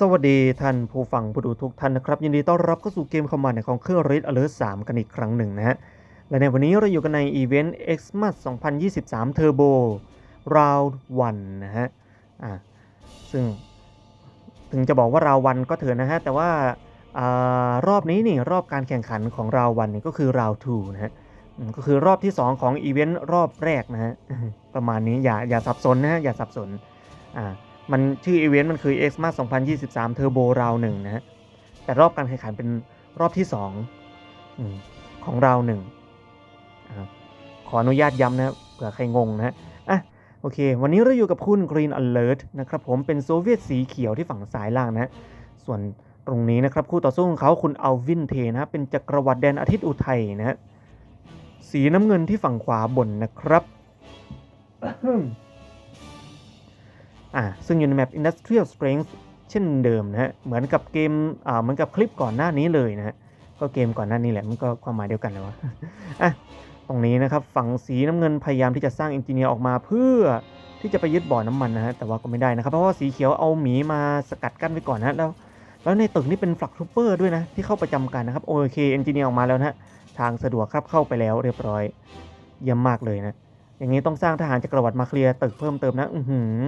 สวัสดีท่านผู้ฟังผู้ดูทุกท่านนะครับยินดีต้อนรับเข้าสู่เกมคอมมานด์ของเครื่อง Red Alert 3กันอีกครั้งหนึ่งนะฮะและในวันนี้เราอยู่กันในอีเวนต์ Xmas 2023 Turbo Round 1 นะฮะอ่าซึ่งถึงจะบอกว่าราววันก็เถอะนะฮะ แต่ว่าอารอบนี้นี่รอบการแข่งขันของราววันนี่ก็คือราว2นะฮะก็คือรอบที่ 2 ของอีเวนต์รอบแรกนะฮะประมาณนี้อย่าอย่าสับสนนะฮะอย่าสับสนอ่า มันชื่ออีเวนต์มันคือ Xmas 2023 Turbo Round 1นะฮะ แต่รอบการแข่งขันเป็นรอบที่2อของ Round 1อ่าขออนุญาตย้ำนะเผื่อใครงงนะฮะอะโอเค วันนี้เราอยู่กับคุณ Green Alert นะครับผมเป็นโซเวียตสีเขียวที่ฝั่งซ้ายล่างนะส่วนตรงนี้นะครับ คู่ต่อสู้ของเขาคุณอัลวินเทนะเป็นจักรวรรดิแดนอาทิตย์อุทัยนะฮะสีน้ำเงินที่ฝั่งขวาบนนะครับ อ่าซึ่งอยู่ในแมป Industrial Strength เช่นเดิมนะฮะ เหมือนกับเกมอ่าเหมือนกับคลิปก่อนหน้านี้เลยนะฮะ ก็เกมก่อนหน้านี้แหละ มันก็ความหมายเดียวกันเลยวะอะตรงนี้นะครับฝั่งสีน้ำเงินพยายามที่จะสร้างเอนจิเนียร์ออกมาเพื่อที่จะไปยึดบ่อน้ำมันนะฮะ แต่ว่าก็ไม่ได้นะครับ เพราะว่าสีเขียวเอาหมีมาสกัดกั้นไว้ก่อนนะแล้ว แล้วในตึกนี่เป็นฟลักทูเปอร์ด้วยนะ ที่เข้าประจำการนะครับ โอเคเอนจิเนียร์ออกมาแล้วนะฮะ ทางสะดวกครับเข้าไปแล้วเรียบร้อยเยี่ยมมากเลยนะ อย่างนี้ต้องสร้างทหารจักรวรรดิมาเคลียร์ตึกเพิ่มเติมนะ อือหือ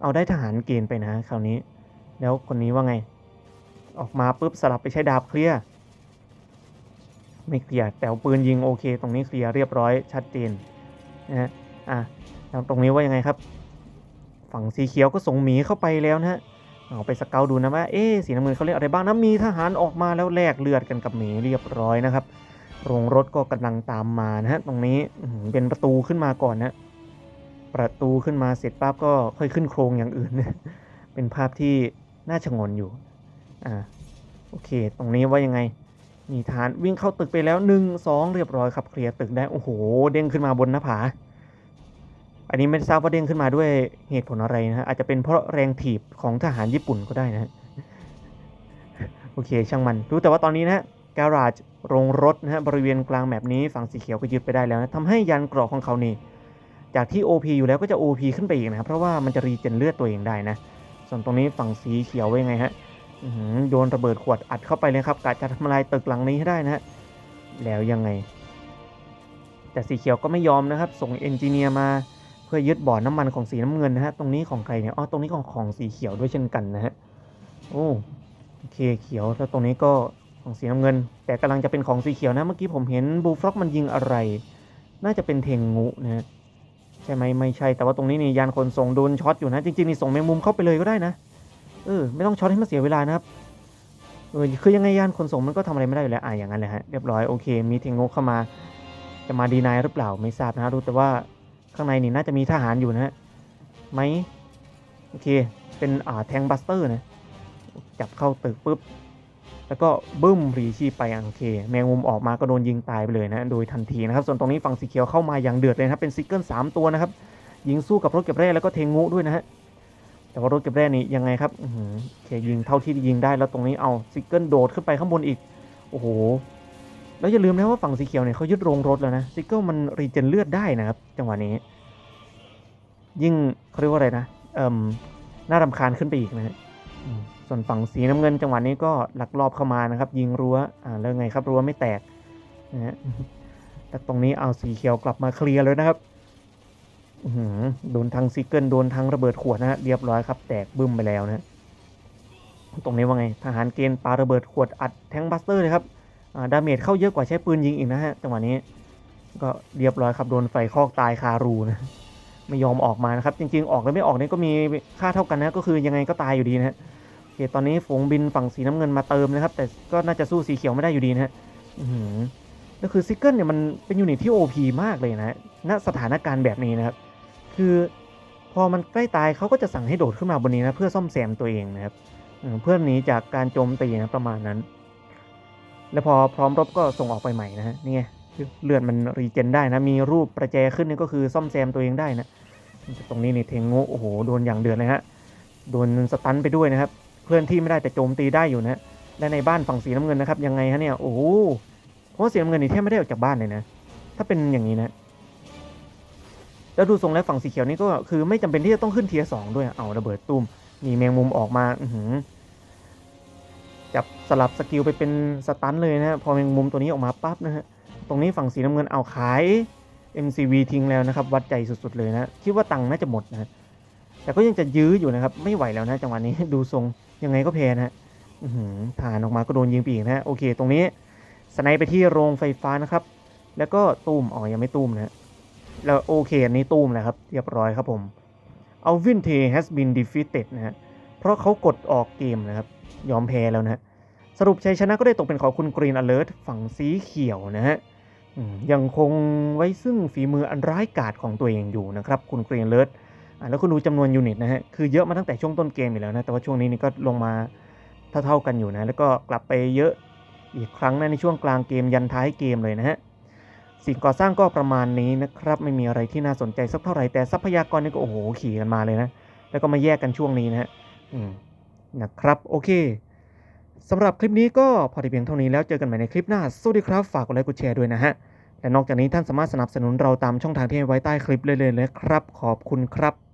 เอาได้ทหารเกณฑ์ไปนะคราวนี้ แล้วคนนี้ว่าไง ออกมาปุ๊บสลับไปใช้ดาบเคลียร์ไม่เคลียร์แต่ปืนยิงโอเค ตรงนี้เคลียร์เรียบร้อยชัดเจนนะฮะอะแล้วตรงนี้ว่ายังไงครับ ฝั่งสีเขียวก็ส่งหมีเข้าไปแล้วนะฮะเอาไปสเกาดูนะว่าเอ๊สีน้ำเงินเขาเรียกอะไรบ้างนะมีทหารออกมาแล้วแลกเลือดกันกับหมีเรียบร้อยนะครับโรงรถก็กำลังตามมานะฮะตรงนี้เป็นประตูขึ้นมาก่อนนะ ประตูขึ้นมาเสร็จปั๊บก็ค่อยขึ้นโครงอย่างอื่น เป็นภาพที่น่าชงนอยู่ อ่า โอเค ตรงนี้ว่ายังไง มีฐานวิ่งเข้าตึกไปแล้วหนึ่งสองเรียบร้อยครับเคลียร์ตึกได้ โอ้โห เด้งขึ้นมาบนหน้าผา อันนี้ไม่ทราบว่าเด้งขึ้นมาด้วยเหตุผลอะไรนะฮะ อาจจะเป็นเพราะแรงถีบของทหารญี่ปุ่นก็ได้นะโอเค ช่างมัน รู้แต่ว่าตอนนี้นะการาจโรงรถนะฮะ บริเวณกลางแบบนี้ฝั่งสีเขียวก็ยึดไปได้แล้วนะทำให้ยันเกราะของเขานี่ จากที่ OP อยู่แล้วก็จะ OP ขึ้นไปอีกนะครับเพราะว่ามันจะรีเจนเลือดตัวเองได้นะ ส่วนตรงนี้ฝั่งสีเขียวไว้ยังไงฮะโยนระเบิดขวดอัดเข้าไปเลยครับกะจะทำลายตึกหลังนี้ให้ได้นะฮะแล้วยังไง แต่สีเขียวก็ไม่ยอมนะครับ ส่งเอนจิเนียร์มาเพื่อยึดบ่อน้ำมันของสีน้ำเงินนะฮะตรงนี้ของใครเนี่ยอ๋อตรงนี้ของของสีเขียวด้วยเช่นกันนะฮะโอ้โอเคเขียวแล้วตรงนี้ก็ของสีน้ำเงิน แต่กำลังจะเป็นของสีเขียวนะเมื่อกี้ผมเห็นบูฟล็อกมันยิงอะไร น่าจะเป็นเทงงูนะฮะ ช่ไหมไม่ใช่แต่ว่าตรงนี้นี่ยานขนส่งโดนช็อตอยู่นะจริงๆนี่ส่งแมงมุมเข้าไปเลยก็ได้นะเออไม่ต้องช็อตให้มันเสียเวลานะครับเออคือยังไงยานขนส่งมันก็ทำอะไรไม่ได้อยู่แล้วอะอย่างนั้นเลยฮะเรียบร้อยโอเค มีเทงโงเข้ามา จะมาดีนายหรือเปล่าไม่ทราบนะรู้แต่ว่าข้างในนี่น่าจะมีทหารอยู่นะฮะไหมโอเคเป็นอ่าแทงบัสเตอร์นะจับเข้าตึกปุ๊บ แล้วก็บึ้มรีชีพไปอะโอเค แมงมุมออกมาก็โดนยิงตายไปเลยนะโดยทันทีนะครับ ส่วนตรงนี้ฝั่งสีเขียวเข้ามาอย่างเดือดเลยนะครับเป็นซิกเกิลสามตัวนะครับยิงสู้กับรถเก็บแร่แล้วก็เทงูด้วยนะฮะแต่ว่ารถเก็บแร่นี่ยังไงครับโอเคยิงเท่าที่ยิงได้แล้วตรงนี้เอาซิกเกิลโดดขึ้นไปข้างบนอีกโอ้โหแล้วอย่าลืมนะว่าฝั่งสีเขียวเนี่ยเขายึดโรงรถแล้วนะซิกเกิลมันรีเจนเลือดได้นะครับจังหวะนี้ ยิ่งเขาเรียกว่าอะไรนะเอ่มน่ารำคาญขึ้นไปอีกนะฮะ ส่วนฝั่งสีน้ำเงินจังหวะนี้ก็หลักลอบเข้ามานะครับ ยิงรั้วอ่าแล้วไงครับรั้วไม่แตกนะฮะแต่ตรงนี้เอาสีเขียวกลับมาเคลียร์เลยนะครับอืโดนทั้งซิกเกิลโดนทั้งระเบิดขวดนะฮะเรียบร้อยครับแตกบึ้มไปแล้วนะตรงนี้ว่าไงทหารเกณฑ์ปาระเบิดขวดอัดแทงบัสเตอร์เลยครับอ่าดาเมจเข้าเยอะกว่าใช้ปืนยิงอีกนะฮะจังหวะนี้ก็เรียบร้อยครับโดนไฟคอกตายคารูนะไม่ยอมออกมานะครับ จริง ๆ ออกแล้วไม่ออกนี่ก็มีค่าเท่ากันนะ ก็คือยังไงก็ตายอยู่ดีนะฮะ คตอนนี้ฝูงบินฝั่งสีน้ำเงินมาเติมนะครับ แต่ก็น่าจะสู้สีเขียวไม่ได้อยู่ดีนะฮะอื้อหือแล้วคือซิกเกิลเนี่ยมันเป็นยูนิตที่ OP มากเลยนะฮะณสถานการณ์แบบนี้นะครับ คือพอมันใกล้ตายเขาก็จะสั่งให้โดดขึ้นมาบนนี้นะเพื่อซ่อมแซมตัวเองนะครับเออเพื่อหนีจากการโจมตีนะประมาณนั้น แล้วพอพร้อมรบก็ส่งออกไปใหม่นะฮะนี่ไงเลือดมันรีเจนได้นะ มีรูปประแจขึ้นนี่ก็คือซ่อมแซมตัวเองได้นะ ตรงนี้นี่เทงโงโอ้โหโดนอย่างเดือดเลยฮะโดนสตันไปด้วยนะครับ เคลื่อนที่ไม่ได้แต่โจมตีได้อยู่นะและในบ้านฝั่งสีน้ำเงินนะครับยังไงฮะเนี่ยโอ้โหเพราะว่าสีน้ำเงินนี่แทบไม่ได้ออกจากบ้านเลยนะ ถ้าเป็นอย่างนี้นะแล้วดูทรงแล้วฝั่งสีเขียวนี่ก็คือไม่จำเป็นที่จะต้องขึ้นเทียร์สองด้วยเอาระเบิดตุ้มมีแมงมุมออกมาอืจับสลับสกิลไปเป็นสตันเลยนะฮะพอแมงมุมตัวนี้ออกมาปั๊บนะฮะตรงนี้ฝั่งสีน้ำเงินเอาขาย MCV ทิ้งแล้วนะครับ วัดใจสุดๆเลยนะคิดว่าตังค์น่าจะหมดนะ แต่ก็ยังจะยื้ออยู่นะครับ ไม่ไหวแล้วนะจังหวะนี้ดูทรงยังไงก็แพ้นะฮะผ่านออกมาก็โดนยิงปีกนะฮะโอเค ตรงนี้สไนไปที่โรงไฟฟ้านะครับ แล้วก็ตุ้มอ๋อยังไม่ตุ้มนะแล้วโอเคอันนี้ตุ้มแล้วครับ เรียบร้อยครับผม a l v i n T has been defeated นะฮะเพราะเขากดออกเกมนะครับ ยอมแพ้แล้วนะฮะสรุปชัยชนะก็ได้ตกเป็นของคุณ Green Alert ฝั่งสีเขียวนะฮะยังคงไว้ซึ่งฝีมืออันร้ายกาจของตัวเองอยู่นะครับ คุณ Green Alert อะ แล้วคุณดูจำนวนยูนิตนะฮะ คือเยอะมาตั้งแต่ช่วงต้นเกมอยู่แล้วนะ แต่ว่าช่วงนี้นี่ก็ลงมาเท่าๆกันอยู่นะ แล้วก็กลับไปเยอะอีกครั้งนะในช่วงกลางเกมยันท้ายเกมเลยนะฮะ สิ่งก่อสร้างก็ประมาณนี้นะครับ ไม่มีอะไรที่น่าสนใจสักเท่าไหร่ แต่ทรัพยากรนี่ก็โอ้โหขี่กันมาเลยนะ แล้วก็มาแยกกันช่วงนี้นะฮะอืมนะครับโอเคสำหรับคลิปนี้ก็พอที่เพียงเท่านี้แล้วเจอกันใหม่ในคลิปหน้า สวัสดีครับ ฝากกดไลค์กดแชร์ด้วยนะฮะ และนอกจากนี้ท่านสามารถสนับสนุนเราตามช่องทางที่ให้ไว้ใต้คลิปเลยเลยนะครับ ขอบคุณครับ